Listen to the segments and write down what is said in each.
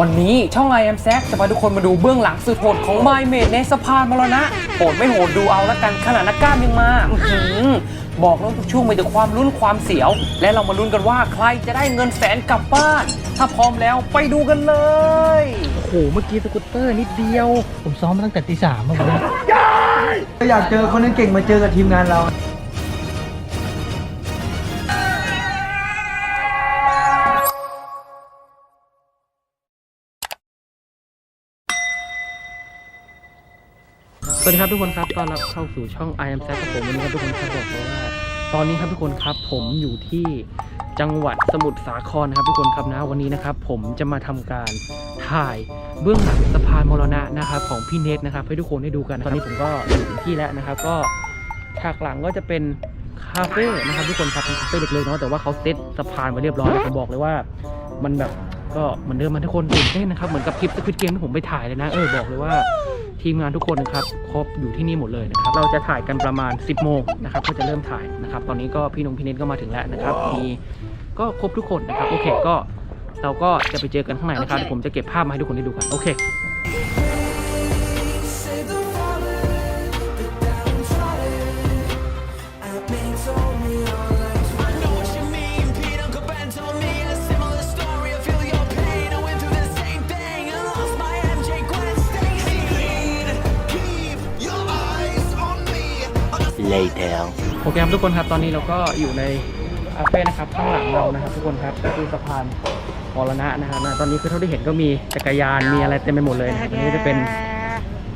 วันนี้ช่อง I am z a c จะพาทุกคนมาดูเบื้องหลังสุดโหดของ My m a d ในสะพานมรณะโหดไม่โหดดูเอาละกันขนาดนักกล้ามยังมาอื้อหือบอกแล้วทุกช่วงมีแต่ความลุ้นความเสียว และเรามาลุ้นกันว่าใครจะได้เงินแสนกลับบ้าน ถ้าพร้อมแล้วไปดูกันเลย โอ้โห เมื่อกี้สกูตเตอร์นิดเดียว ผมซ้อมมาตั้งแต่ตีสามเมื่อวานอยากเจอคนนั้นเก่งมาเจอกับทีมงานเรา วัสดีครับทุกคนครับต้อนรับเข้าสู่ช่อง I am s a กับผมวันนี้ครับทุกคนครับบอกเลยว่า ตอนนี้ครับทุกคนครับผมอยู่ที่จังหวัดสมุทรสาครนะครับทุกคนครับนะวันนี้นะครับ ผมจะมาทำการถ่ายเบื้องหลังสะพานมรณะนะครับของพี่เนทนะครับ ให้ทุกคนได้ดูกันตอนนี้ผมก็อยู่ถึงที่แล้วนะครับ ก็ฉากหลังก็จะเป็นคาเฟ่นะครับทุกคนครับเป็นคาเฟ่เล็กๆเนาะแต่ว่าเขาเซตสะพานไว้เรียบร้อยผมบอกเลยว่ามันแบบก็เหมือนเดิมมันทุกคนตื่นเต้นนะครับเหมือนกับคลิปสควิตเกมที่ผมไปถ่ายเลยนะเออบอกเลยว่า ทีมงานทุกคนนะครับครบอยู่ที่นี่หมดเลยนะครับเราจะถ่ายกันประมาณ 10 โมงนะครับก็จะเริ่มถ่ายนะครับตอนนี้ก็พี่นงพี่เนทก็มาถึงแล้วนะครับมีก็ครบทุกคนนะครับโอเคก็เราก็จะไปเจอกันข้างในนะครับเดี๋ยวผมจะเก็บภาพมาให้ทุกคนได้ดูกันโอเค โอเคครับทุกคนครับตอนนี้เราก็อยู่ในคาเฟ่นะครับข้างหลังเรานะครับ ทุกคนครับก็คือสะพานมรณะนะครับนะตอนนี้คือเท่าที่เห็นก็มีจักรยานมีอะไรเต็มไปหมดเลยนะครับอันนี้ก็จะเป็น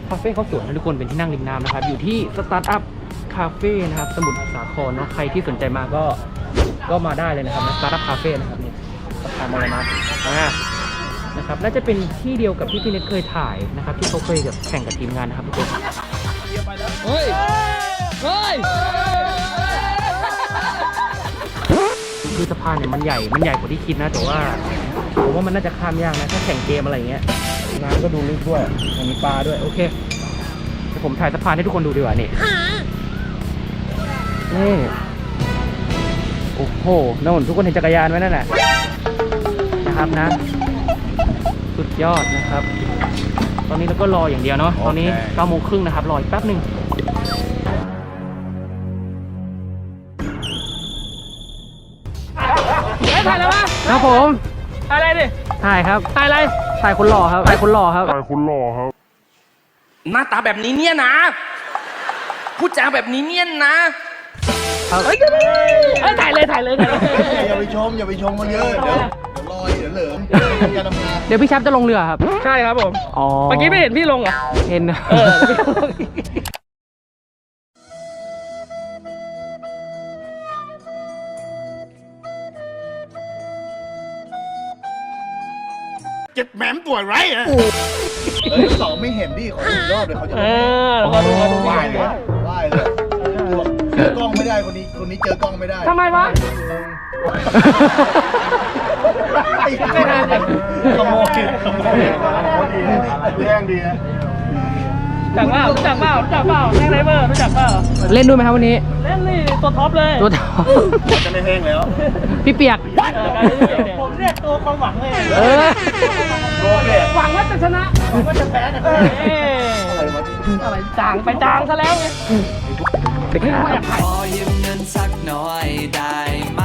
คาเฟ่เขาสวยนะทุกคนเป็นที่นั่งริมน้ำนะครับ อยู่ที่สตาร์ทอัพคาเฟ่นะครับ สมุทรสาครเนาะใครที่สนใจมาก็ก็มาได้เลยนะครับสตาร์ทอัพคาเฟ่นะครับนี่สะพานมรณะอ่านะครับน่าจะเป็นที่เดียวกับที่พี่เน็ตเคยถ่ายนะครับ ที่เขาเคยแบบแข่งกับทีมงานนะครับทุกคน คือสะพานเนี่ยมันใหญ่ มันใหญ่กว่าที่คิดนะ แต่ว่าผมว่ามันน่าจะข้ามยากนะ ถ้าแข่งเกมอะไรอย่างเงี้ย น้ำก็ดูลึกด้วยยังมีปลาด้วย โอเคเดี๋ยวผมถ่ายสะพานให้ทุกคนดูดีกว่านี่ นี่ โอ้โหนั่นทุกคนเห็นจักรยานไหมนั่นแหละนะครับนะ สุดยอดนะครับ ตอนนี้เราก็รออย่างเดียวเนาะ ตอนนี้9โมงครึ่งนะครับ รออีกแป๊บหนึ่ง ผมถ่ายอะไรดิถ่ายครับถ่ายอะไรถ่ายคนหล่อครับถ่ายคนหล่อครับ หน้าตาแบบนี้เนี่ยนะพูดจาแบบนี้เนี่ยนะครับเฮ้ยเฮ้ยถ่ายเลยถ่ายเลยถ่ายเลยอย่าไปชมอย่าไปชมมาเยอะเดี๋ยวเดี๋ยวลอยเดี๋ยวเหลิมการทำงานเดี๋ยวพี่ชับจะลงเรือครับ ใช่ครับผม อ๋อ เมื่อกี้ไม่เห็นพี่ลงเหรอ เห็นเออ จ็ดแหมมตัวไรอะเฮ้ยสองไม่เห็นดิขออีกรอบเลยเขาจะเออขอดูขอดูไหวเลยไหวเลยเจอกล้องไม่ได้คนนี้คนนี้เจอกล้องไม่ได้ทำไมวะ ไม่ได้ขโมยขโมยแย่งดีนะรู้ จักเปล่ารู้จักเปล่ารู้จักเปล่าแท็กไดเวอร์รู้จักเปล่าเล่นด้วยไหมครับวันนี้เล่นนี่ตัวท็อปเลยตัวท็อปจะไม่แห้งแล้วพี่เปียกผมเรียกตัวความหวังเลยเออ โดนเนี่ยหวังว่าจะชนะหวังว่าจะแพ้นะอะไรจางไปจางซะแล้วไงเด็กขาขอยืมเงินสักหน่อยได้ไหม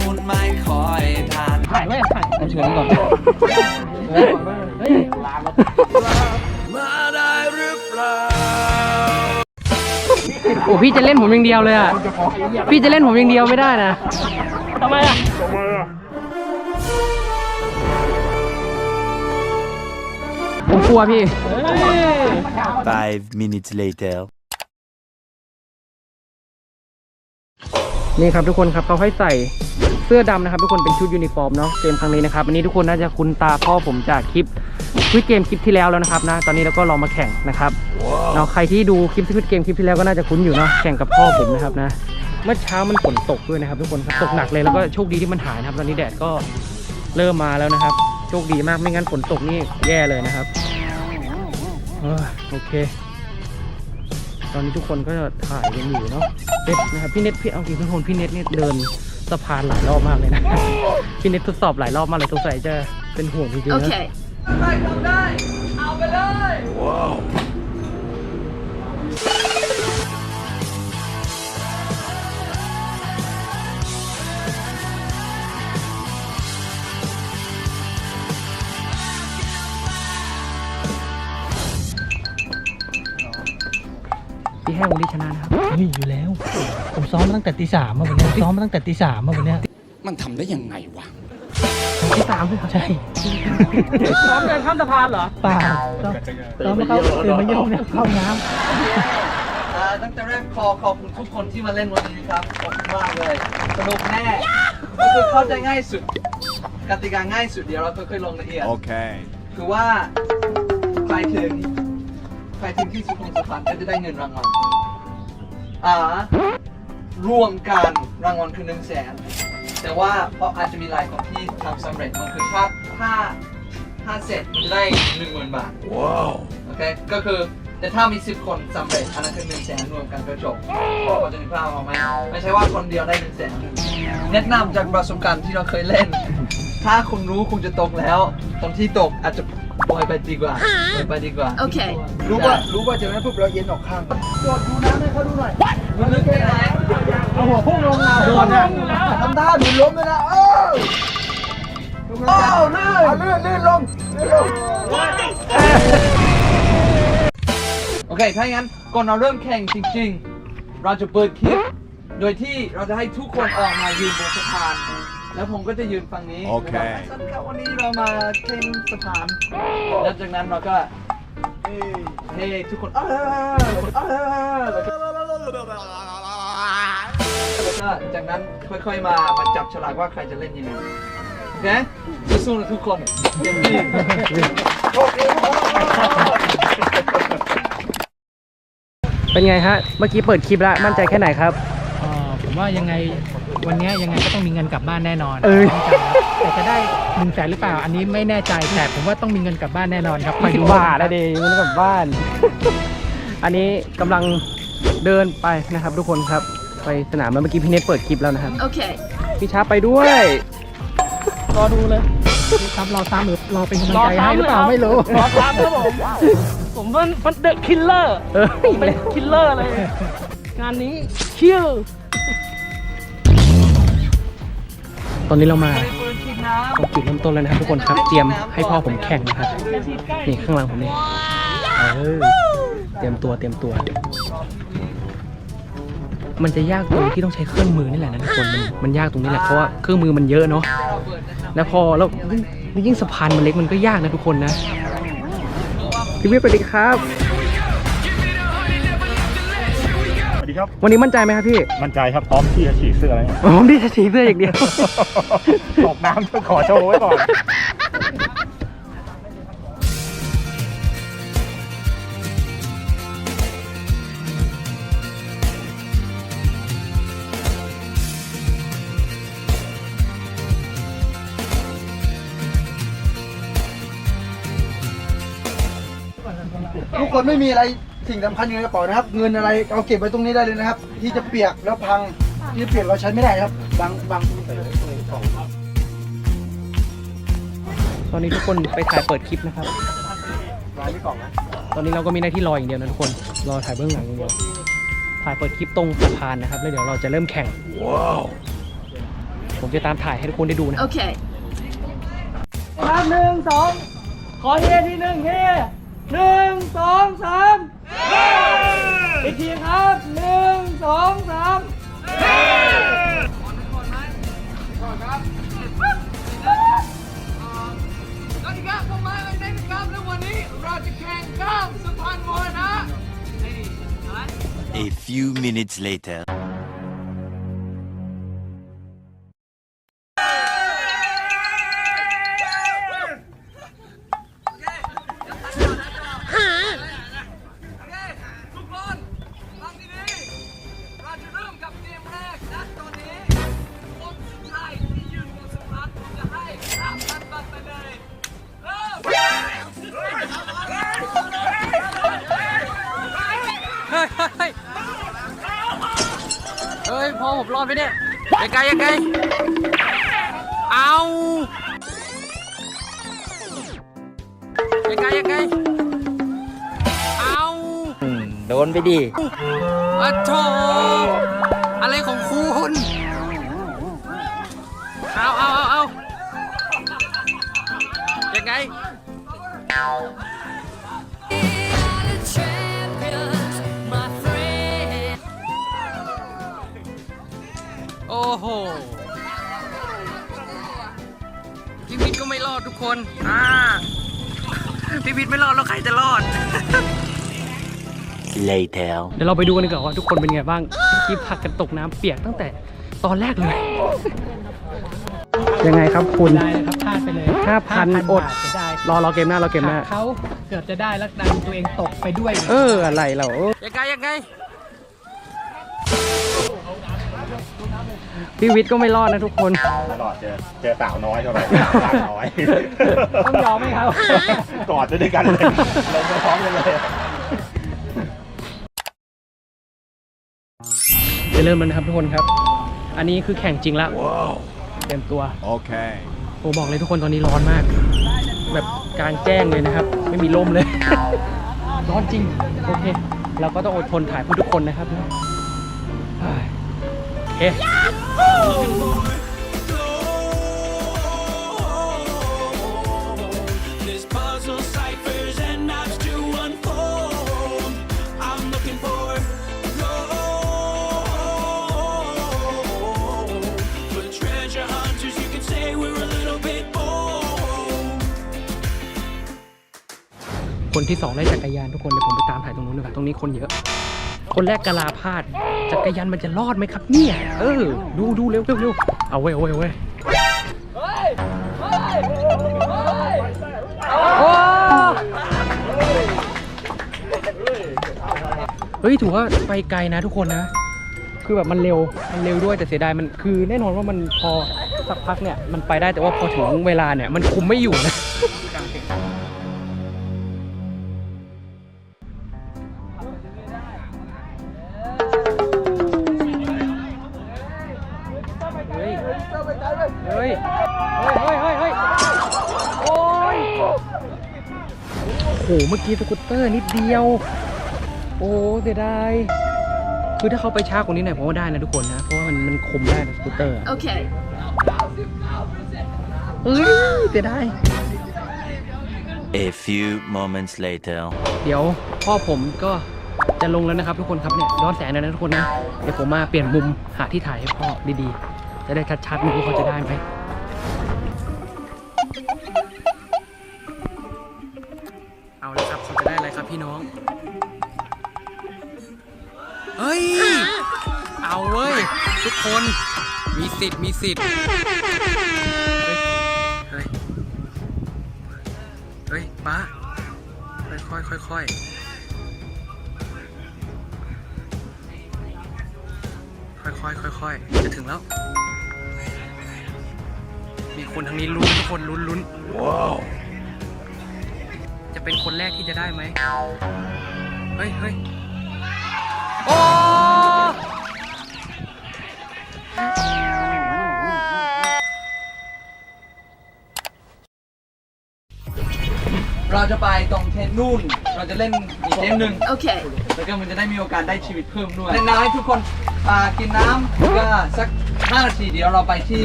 มุนไม่คอยทาน ถ่ายไว้ถ่ายเอาเชิญก่อน เฮ้ยมาได้หรือเปล่า โอ้พี่จะเล่นผมอย่างเดียวเลยอะ พี่จะเล่นผมอย่างเดียวไม่ได้นะทำไมอะผมกลัวพี่ Five minutes later. นี่ครับทุกคนครับเขาให้ใส่เสื้อดำนะครับทุกคนเป็นชุดยูนิฟอร์มเนาะเกมครั้งนี้นะครับอันนี้ทุกคนน่าจะคุ้นตาพ่อผมจากคลิปสวิตเกมคลิปที่แล้วแล้วนะครับนะตอนนี้เราก็ลองมาแข่งนะครับเนาะใครที่ดูคลิปสวิตเกมคลิปที่แล้วก็น่าจะคุ้นอยู่เนาะแข่งกับพ่อผมนะครับนะเมื่อเช้ามันฝนตกด้วยนะครับ ทุกคนตกหนักเลยแล้วก็โชคดีที่มันหายนะครับ ตอนนี้แดดก็เริ่มมาแล้วนะครับ โชคดีมากไม่งั้นฝนตกนี่แย่เลยนะครับโอเค ตอนนี้ทุกคนก็ถ่ายกันอยู่เนาะเน็ตนะครับพี่เน็ตพี่เอาจริงทุกคนพี่เน็ตเนี่ยเดิน สะพานหลายรอบมากเลยนะพี่เน็ตทดสอบหลายรอบมากเลยสงสัยจะเป็นห่วงจริงๆนะใครทำได้ เอาไปเลย พี่แห้งวันนี้ชนะนะครับ นี่อยู่แล้ วผมซ้อมมาตั้งแต่ตีสามมาวันเนี้ยซ้อมมาตั้งแต่ตีสามมาวันเนี้ยมันทำได้ยังไงวะที่สามพี่ใช่ซ้อมเดินข้ามสะพานเหรอ เปล่าซ้อมซ้อมมาเข้าตื่นมาโยกเนี่ยเข้าน้อ่าตั้งแต่แรกขอขอบคุณทุกคนที่มาเล่นวันนี้ครับ ขอบคุณมากเลย สนุกแน่ก็คือเข้าใจง่ายสุดกติกาง่ายสุดเดี๋ยวเราค่อยๆลงละเอียด Okay. คือว่าใครถึงใครถึงที่สุดของสถานก็จะได้เงินรางวัล อ่ารวมกันรางวัลคือหนึ่งแสนแต่ว่าเพราะอาจจะมีหลายคนที่ทำสำเร็จมันคือถ้าถ้าถ้าเสร็จจะได้หนึ่งหมื่นบาท Wow. โอเคก็คือแต่ถ้ามี 10 คนสำเร็จอันนั้นคือ1นึ่งแสนรวมกันก็จบพอจะมีภาพออกไหมไม่ใช่ว่าคนเดียวได้1นึ่งแสนแนะนำจากประสบการณ์ที่เราเคยเล่น ถ้าคุณรู้คุณจะตกแล้วคนที่ตกอาจจะ ปล่อยไปดีกว่าปล่อยไปดีกว่าโอเครู้ว่ารู้ว่าจะนั้นปุ๊บเราเย็นออกข้างโดดดูน้ำให้เขาดูหน่อยมันลึกแค่ไหนเอาหัวพุ่งลงน้ำก่อนเนี่ยทำท่าหมุนล้มเลยนะเออโอ้ลื่นลื่นลื่นลงลื่นลงโอเค ถ้าอย่างนั้นก่อนเราเริ่มแข่งจริงๆ เราจะเปิดคลิป โดยที่เราจะให้ทุกคนออกมายืนบนสะพาน แล้วผมก็จะยืนฝั่งนี้โอเค แล้วก็สวัสดีครับวันนี้เรามาแข่งสะพานแล้วจากนั้นเราก็เฮ้ทุกคนเอ้ยทุกคนเอ้ยแล้วก็แล้วก็จากนั้นค่อยๆมามาจับฉลากว่าใครจะเล่นยังไงโอเคสู้ๆนะทุกคนเต็มที่โอเคเป็นไงฮะ เมื่อกี้เปิดคลิปแล้วมั่นใจแค่ไหนครับำเอ่อ ผมว่ายังไงวันเนี้ยยังไงก็ต้องมีเงินกลับบ้านแน่นอนเอ้ยมั่นใจครับแต่จะได้หนึ่งแสนหรือเปล่า อันนี้ไม่แน่ใจแต่ผมว่าต้องมีเงินกลับบ้านแน่นอนครับคอยดูบาทแล้วเดมันกลับบ้าน อันนี้กำลังเดินไปนะครับทุกคนครับไปสนามแล้วเมื่อกี้พี่เนทเปิดคลิปแล้วนะครับ Okay. พี่ช้าไปด้วย รอดูเลยครับรอตามหรือรอเป็นกำลังใจให้หรือเปล่าไม่รู้ รอตามครับผม ผมเป็นเป็นเดอะคิลเลอร์ผมเป็นคิลเลอร์เลย งานนี้คิว ตอนนี้เรามาตรงจุดเริ่มต้นแล้วนะครับทุกคนครับ เตรียมให้พ่อผมแข่งนะครับ นี่ข้างหลังผมนี่เออเตรียมตัวเตรียมตัว มันจะยากตรงที่ต้องใช้เครื่องมือนี่แหละนะทุกคนมันมันยากตรงนี้แหละเพราะว่าเครื่องมือมันเยอะเนาะ แล้วพอแล้วยิ่งสะพานมันเล็กมันก็ยากนะทุกคนนะพี่เวียสวัสดีครับ ดีครับ วันนี้มั่นใจไหมครับพี่ มั่นใจครับพร้อมที่จะฉีกเสื้อแล้วเนี่ยผมดีจะสีเพื่ออย่างเดียว ตกน้ำต้องขอโชว์ไว้ก่อน ทุกคนไม่มีอะไร สิ่งสำคัญอยู่ในกระเป๋านะครับ เงินอะไรเอาเก็บไว้ตรงนี้ได้เลยนะครับ ที่จะเปียกแล้วพังที่จะเปียกเราใช้ไม่ได้ครับบางบางตอนนี้ทุกคนไปถ่ายเปิดคลิปนะครับ ร้านที่กล่องนะตอนนี้เราก็มีหน้าที่รออย่างเดียวนะทุกคน รอถ่ายเบื้องหลังอย่างเดียว ถ่ายเปิดคลิปตรงสะพานนะครับ แล้วเดี๋ยวเราจะเริ่มแข่งว้าวผมจะตามถ่ายให้ทุกคนได้ดูนะ Okay. ครับหนึ่งสองขอเฮทีหนึ่งเฮ หนึ่งสองสามอีกทีครับหนึ่งสองสามสวัสดีครับผมมาในนะครับแล้ววันนี้เราจะแข่งข้ามสะพานมรณะ A few minutes later. อผมรอดไปเนี่ยไกลๆไกลๆเอายังไงยังไงเอาโดนไปดิอะโถอะไรของคุณเอาเอาเอาเอายังไง คน อ่าพี่วิทย์ไม่รอดแล้วใครจะรอด Later. เดี๋ยวเราไปดูกันดีกว่าว่าทุกคนเป็นไงบ้างที่พักกันตกน้ำเปียกตั้งแต่ตอนแรกเลย ยังไงครับคุณ ได้เลยครับพลาดไปเลย5,000อดบาทจะได้รอรอเกมหน้า รอเกมหน้าหัเขาเกือบจะได้แล้วดันตัวเองตกไปด้วย เออ อะไรเรา ยังไงยังไง พี่วิทย์ก็ไม่รอดนะทุกคน ตลอดเจอเจอสาวน้อยเข้าไปสาวน้อยต้องยอมไหมครับ กอดด้วยกันเลยลงไปพร้อมกันเลยจะเริ่มแล้วนะครับทุกคนครับ อันนี้คือแข่งจริงละเต็มตัว โอเคผมบอกเลยทุกคนตอนนี้ร้อนมาก แบบกลางแจ้งเลยนะครับ ไม่มีร่มเลย ร้อนจริง โอเค เราก็ต้องอดทนถ่ายเพื่อทุกคนนะครับนะโอ เค There's puzzle ciphers and knots to unfold. I'm looking for gold. For treasure hunters, you can say we're a little bit bold. คนที่สองได้จักรยานทุกคนเดี๋ยวผมไปตามถ่ายตรงนู้นดีกว่าตรงนี้คนเยอะ คนแรกกะลาพาดจักรยานมันจะรอดไหมครับเนี่ย เออ ดูดูเร็วเร็วเร็วเอาเว้ยเอาเว้ยเอาเว้ยเฮ้ยถือว่าไปไกลนะทุกคนนะ คือแบบมันเร็วมันเร็วด้วยแต่เสียดายมันคือแน่นอนว่ามันพอสักพักเนี่ยมันไปได้แต่ว่าพอถึงเวลาเนี่ยมันคุมไม่อยู่นะ เมื่อกี้สกูตเตอร์นิดเดียว โอ้เสียดายคือถ้าเขาไปช้ากว่านี้หน่อยผมว่าได้นะทุกคนนะ เพราะว่ามันมันคุมได้นะสกูตเตอร์ โอเคเฮ้ยเสียดาย A few moments later. เดี๋ยวพ่อผมก็จะลงแล้วนะครับทุกคนครับเนี่ยย้อนแสงหนอยนะทุกคนนะ เดี๋ยวผมมาเปลี่ยนมุมหาที่ถ่ายให้พ่อดีๆ จะได้ชัดๆไม่รู้เขาจะได้ไหม เฮ้ย เอาเว้ย ทุกคนมีสิทธิ์มีสิทธิ์ เฮ้ย เฮ้ยเฮ้ยป้าค่อยค่อยๆค่อยค่อยค่อยจะถึงแล้ว มีคนทางนี้ลุ้นทุกคนลุ้นลุ้นว้าว จะเป็นคนแรกที่จะได้ไหมเฮ้ยเฮ้ยโอ้เราจะไปตรงเทนนู่น เราจะเล่นอีกเกมหนึ่งโอเคแล้วก็มันจะได้มีโอกาสได้ชีวิตเพิ่มด้วยเล่นน้ำให้ทุกคนอ่ากินน้ำแล้วก็สัก 5 นาทีเดี๋ยวเราไปที่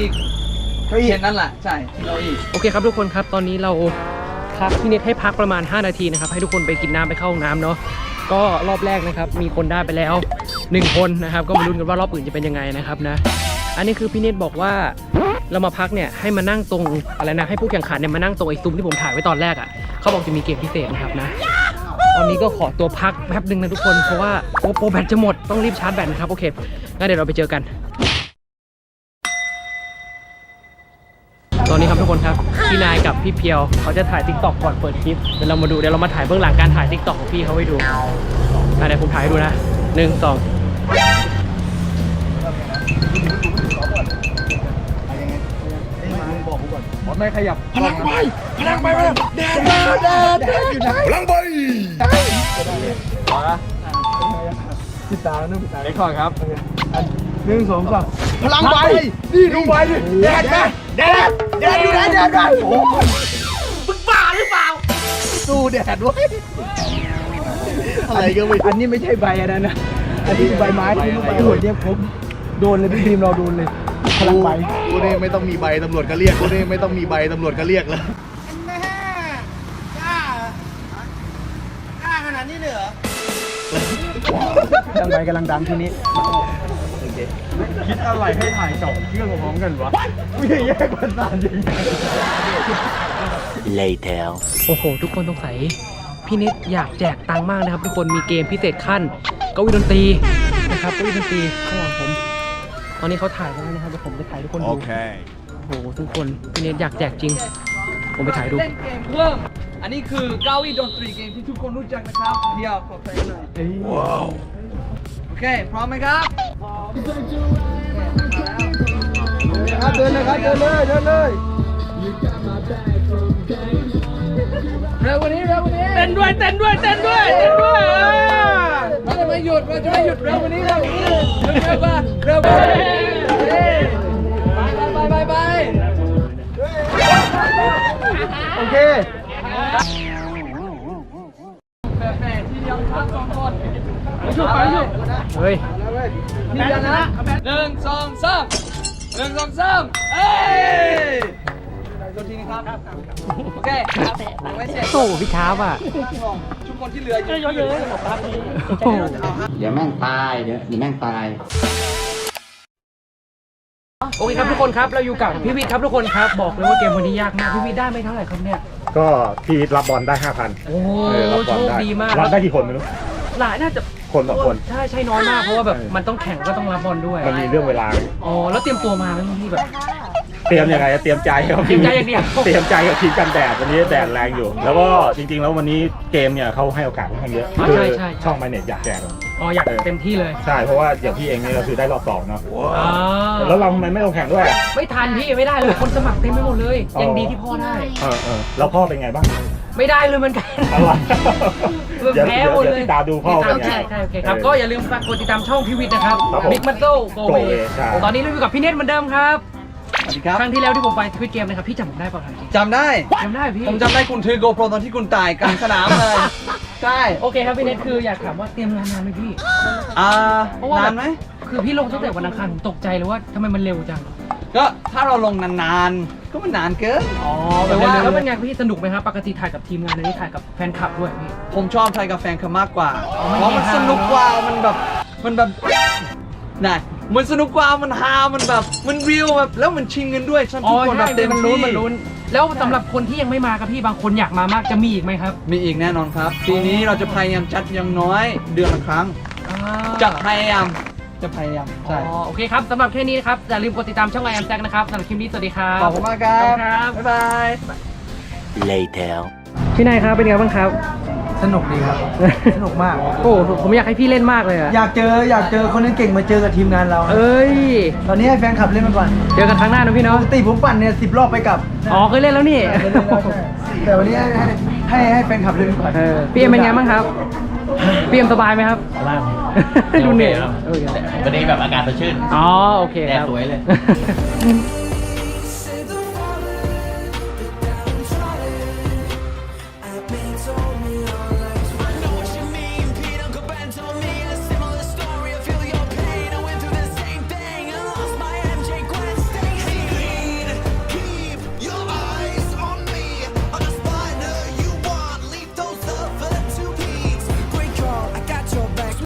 เทียนนั่นแหละ ใช่ที่เราอีก โอเคครับทุกคนครับ ตอนนี้เรา พักพี่เน็ตให้พักประมาณ 5 นาทีนะครับ ให้ทุกคนไปกินน้ำไปเข้าห้องน้ำเนาะก็รอบแรกนะครับ มีคนได้ไปแล้ว 1 คนนะครับ ก็มาลุ้นกันว่ารอบอื่นจะเป็นยังไงนะครับนะ อันนี้คือพี่เน็ตบอกว่าเรามาพักเนี่ยให้มานั่งตรงอะไรนะให้ผู้แข่งขันเนี่ยมานั่งตรงไอ้ซุ้มที่ผมถ่ายไว้ตอนแรกอะเขาบอกจะมีเกมพิเศษนะครับนะตอนนี้ก็ขอตัวพักแป๊บหนึ่งนะทุกคนเพราะว่าโอโปรแบตจะหมดต้องรีบชาร์จแบตนะครับโอเคงั้นเดี๋ยวเราไปเจอกัน อนนี้ครับทุกคนครับพี่นายกับพี่เพียวเขาจะถ่ายทิกตอกก่อนเปิดคลิปเดี๋ยวเรามาดูเดี๋ยวเรามาถ่ายเบื้องหลังการถ่ายทิกตอกของพี่เขาให้ดูอะเดี๋ยวผมถ่ายให้ดูนะหนึ่งสองพลังใบนี่ดูใบดิแดดนะ แดดแดดอยู่ไหนแดดนะโอ้ยมึงบ้าหรือเปล่าสู้แดดด้วยอะไรก็ไม่อันนี้ไม่ใช่ใบอันนั้นนะอันนี้ใบไม้ที่ลูกตำรวจเนี่ยผมโดนเลยพี่ทีมเราโดนเลยพลังใบกูนี่ไม่ต้องมีใบตำรวจก็เรียกกูนี่ไม่ต้องมีใบตำรวจก็เรียกแล้วดังใบกำลังดังทีนี้ คิดอะไรให้ถ่ายสองเครื่องพร้อมกันวะไม่ได้แยกประสาทจริง Later. โอ้โห ทุกคนสงสัย พี่นิดอยากแจกตังค์มากนะครับ ทุกคนมีเกมพิเศษขั้นเก้าอี้ดนตรีนะครับเก้าอี้ดนตรีข้างหลังผม ตอนนี้เขาถ่ายกันแล้วนะครับเดี๋ยวผมจะถ่ายให้ทุกคนดูโอ้โหทุกคนพี่นิดอยากแจกจริง ผมไปถ่ายดู เล่นเกมเพิ่ม อันนี้คือเก้าอี้ดนตรีเกมที่ทุกคนรู้จักนะครับ เดี๋ยวขอเพลงหน่อย ว้าวโอ เค พร้อมไหมครับครับเดินเลยครับเดินเลยเดินเลยเร็วกว่านี้เร็วกว่านี้เต้นด้วยเต้นด้วยเต้นด้วยเต้นด้วยเราจะไม่หยุดเราจะไม่หยุดเร็วกว่านี้เร็วกว่านี้เร็วกว่าเร็วกว่าไปไปไปไปโอเคแบบแม่ที่เดียวครับสองคนไปชุบไปชุบ เฮ้ยทีเดียวนะหนึ่งสองสามหนึ่งสองสามเอ้ยโดนทีนี้ครับโอเคยังไม่เสร็จโอ้โหพี่ช้าว่ะทุกคนที่เหลืออยู่เยอะๆโอ้โหเดี๋ยวแม่งตายเดี๋ยวเดี๋ยวแม่งตายโอเคครับทุกคนครับเราอยู่กับพี่วิทย์ครับทุกคนครับบอกเลยว่าเกมวันนี้ยากมากพี่วิทย์ได้ไม่เท่าไหร่ครับเนี่ยก็พี่รับบอลได้ห้าพันโอ้โหโชคดีมากรับได้กี่คนไม่รู้หลายน่าจะ คนต่อคน ใช่ใช่น้อยมากเพราะว่าแบบมันต้องแข่งก็ต้องรับบอลด้วยมันมีเรื่องเวลา อ๋อแล้วเตรียมตัวมาไหมพี่แบบ เตรียมยังไงเตรียมใจครับเตรียมใจอย่างเดียว เตรียมใจกับทีมกันแดดวันนี้แดดแรงอยู่ แล้วก็จริง ๆ แล้ววันนี้เกมเนี่ยเขาให้โอกาสค่อนข้างเยอะอ๋อคืใช่ใช่ช่องมาเน็ตอยากแจกอ๋ออยากเต็มที่เลยใช่เพราะว่าอย่างพี่เองนี่ก็คือได้รอบสองเนาะอ่าแล้วเราทำไมไม่ลงแข่งด้วยไม่ทันพี่ไม่ได้เลยคนสมัครเต็มไปหมดเลย อ๋อ ยังดีที่พ่อได้ เออเออแล้วพ่อเป็นไงบ้าง ไม่ได้เลยเหมือนกัน อะไร แพ้หมดเลยดี๋วติดตามดูพ่อเป็นไง ใช่ใช่โอเคครับ ก็อย่าลืมฝากกดติดตามช่องพี่วิทย์นะครับครับผมบิ๊กมันโซโก Go เว Away ใช่ ตอนนี้เราอยู่กับพี่เนตเหมือนเดิมครับ สวัสดีครับ ครั้งที่แล้วที่ผมไปทวิตเกมนะครับ พี่จำผมได้ป่ะครับจริงจำได้ จำได้พี่ ผมจำได้คุณถือโกโปรตอนที่คุณตายกลางสนามเลย ใช่โอเคครับพี่เนทคืออยากถามว่าเตรียมงานนานไหมพี่ อ่าเพราะว่า นานไหม คือพี่ลงตั้งแต่วันอังคารผมตกใจเลยว่าทำไมมันเร็วจัง ก็ถ้าเราลงนานๆ ก็มันนานเกิน อ๋อแต่ว่าแล้วเป็นไงพี่สนุกไหมครับปกติถ่ายกับทีมงานอันนี้ถ่ายกับแฟนคลับด้วยพี่ ผมชอบไทยกับแฟนคลับมากกว่าอ๋อมันเพราะมันมีฮาสนุกกว่า มันแบบ มันแบบน่ะมันสนุกกว่า มันฮา มันแบบ มันเรียวแบบ แล้วมันชิงเงินด้วยฉันอ๋ทุอกคนแบใช่บเต็มมันที่ลุ้นมันลุ้นแล้วสำหรับคนที่ยังไม่มาครับพี่บางคนอยากมามากจะมีอีกไหมครับ มีอีกแน่นอนครับ ปีนี้เราจะพยายามจัดอย่างน้อยเดือนละครั้งจะพยายาม จะพยายามอ๋ใช่อโอเคครับสำหรับแค่นี้นะครับอย่าลืมกดติดตามช่องไอแอมแจ็คนะครับสำหรับคลิปนี้สวัสดีครับขอบคุณมากครับขอบคุณครับ บ๊ายบาย Later. พี่นายครับเป็นไงบ้างครับ สนุกดีครับ สนุกมาก โอ้ผมอยากให้พี่เล่นมากเลยอะอยากเจออยากเจอคนที่เก่งมาเจอกับทีมงานเรา เอ้ยตอนนี้ให้แฟนคลับเล่นมาก่อนเจอกันครั้งหน้านะพี่ปเนาะกติผมปั่นเนี่ยสิบรอบไปกลับอ๋อเคยเล่นแล้วนี่เล่นแล้วใช่แต่วันนี้ให้ให้ให้แฟนคลับเล่นก่อน เออพี่เอ็มเป็นไงบ้างครับ พี่เอ็มสบายไหมครับสบายดูเหนื่อยวันนี้แบบอากาศสดชื่น อ๋อ โอเคครับ แดดสวยเลยเ